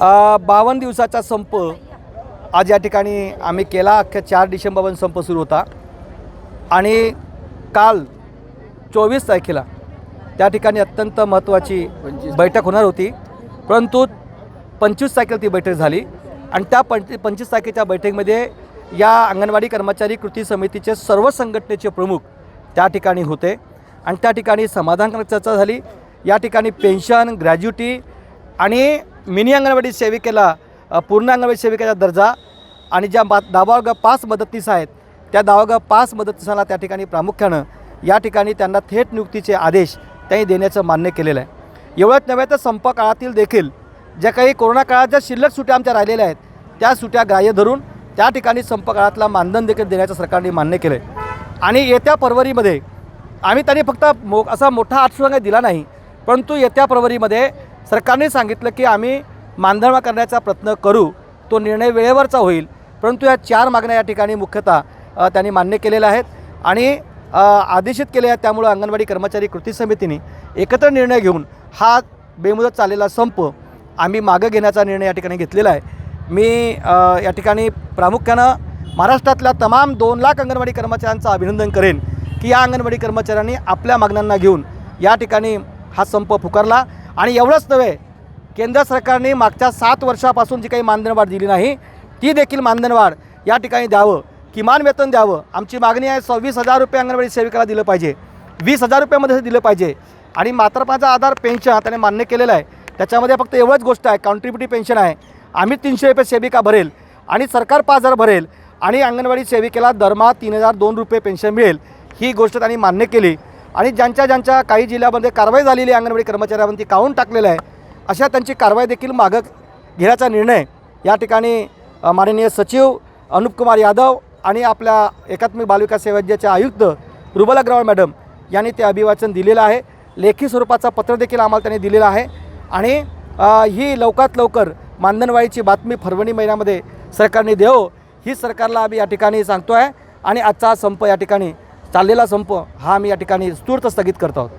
बावन्न दिवसाचा संप आज या ठिकाणी आम्ही केला. अख्ख्या चार डिसेंबरपर्यंत संप सुरू होता. आणि काल चोवीस तारखेला त्या ठिकाणी अत्यंत महत्त्वाची बैठक होणार होती. परंतु पंचवीस तारखेला ती बैठक झाली. आणि त्या पंच पंचवीस तारखेच्या बैठकीमध्ये या अंगणवाडी कर्मचारी कृती समितीचे सर्व संघटनेचे प्रमुख त्या ठिकाणी होते. आणि त्या ठिकाणी समाधानकारक चर्चा झाली. या ठिकाणी पेन्शन ग्रॅज्युटी आणि मिनी अंगणवाडी सेविकेला पूर्ण अंगणवाडी सेविकेचा दर्जा आणि ज्या बा दहा पाच मदतनीस आहेत त्या दहा पाच मदतनीसाला त्या ठिकाणी प्रामुख्यानं या ठिकाणी त्यांना थेट नियुक्तीचे आदेश त्यांनी देण्याचं मान्य केलेलं आहे. एवढंच नव्हे तर संप काळातील देखील ज्या काही कोरोना काळात ज्या शिल्लक सुट्या आमच्या राहिलेल्या आहेत त्या सुट्या ग्राह्य धरून त्या ठिकाणी संप काळातला मानधन देखील देण्याचं सरकारने मान्य केलं आहे आणि येत्या फरवरीमध्ये आम्ही त्यांनी फक्त मो असा मोठा आश्वासन दिला नाही परंतु येत्या फरवरीमध्ये सरकारने सांगितलं की आम्ही मानधर्मा करण्याचा प्रयत्न करू. तो निर्णय वेळेवरचा होईल. परंतु या चार मागण्या या ठिकाणी मुख्यतः त्यांनी मान्य केलेल्या आहेत आणि आदेशित केले आहेत. त्यामुळं अंगणवाडी कर्मचारी कृती समितीने एकत्र निर्णय घेऊन हा बेमुदत चाललेला संप आम्ही मागं घेण्याचा निर्णय या ठिकाणी घेतलेला आहे. मी या ठिकाणी प्रामुख्यानं महाराष्ट्रातल्या तमाम दोन लाख अंगणवाडी कर्मचाऱ्यांचं अभिनंदन करेन की या अंगणवाडी कर्मचाऱ्यांनी आपल्या मागण्यांना घेऊन या ठिकाणी हा संप पुकारला. आणि एवढंच नव्हे केंद्र सरकारने मागच्या सात वर्षापासून जी काही मानधनवाढ दिली नाही ती देखील मानधनवाढ या ठिकाणी द्यावं किमान वेतन द्यावं. आमची मागणी आहे सव्वीस हजार रुपये अंगणवाडी सेविकाला दिलं पाहिजे. वीस हजार रुपयामध्ये दिलं पाहिजे. आणि मातृत्वाचा आधार पेन्शन त्याने मान्य केलेलं आहे. त्याच्यामध्ये फक्त एवढंच गोष्ट आहे कॉन्ट्रीब्युटिव्ह पेन्शन आहे. आम्ही तीनशे रुपये सेविका भरेल आणि सरकार पाच हजार भरेल आणि अंगणवाडी सेविकेला दरमहा तीन हजार दोन रुपये पेन्शन मिळेल. ही गोष्ट त्यांनी मान्य केली. आणि ज्यांच्या ज्यांच्या काही जिल्ह्यामध्ये कारवाई झालेली आहे अंगणवाडी कर्मचाऱ्यांवरती काढून टाकलेलं आहे अशा त्यांची कारवाई देखील मागं घेण्याचा निर्णय या ठिकाणी माननीय सचिव अनुप कुमार यादव आणि आपल्या एकात्मिक बालविकास सेवाचे आयुक्त रुबल अग्रवाल मॅडम यांनी ते अभिवाचन दिलेलं आहे. लेखी स्वरूपाचा पत्र देखील आम्हाला त्यांनी दिलेलं आहे. आणि ही लवकरात लवकर मानधनवाढीची बातमी फरवणी महिन्यामध्ये सरकारने देव ही सरकारला आम्ही या ठिकाणी सांगतो आहे आणि आजचा संप या ठिकाणी चाललेला संप हा आम्ही या ठिकाणी स्तूर्त स्थगित करतो आहोत.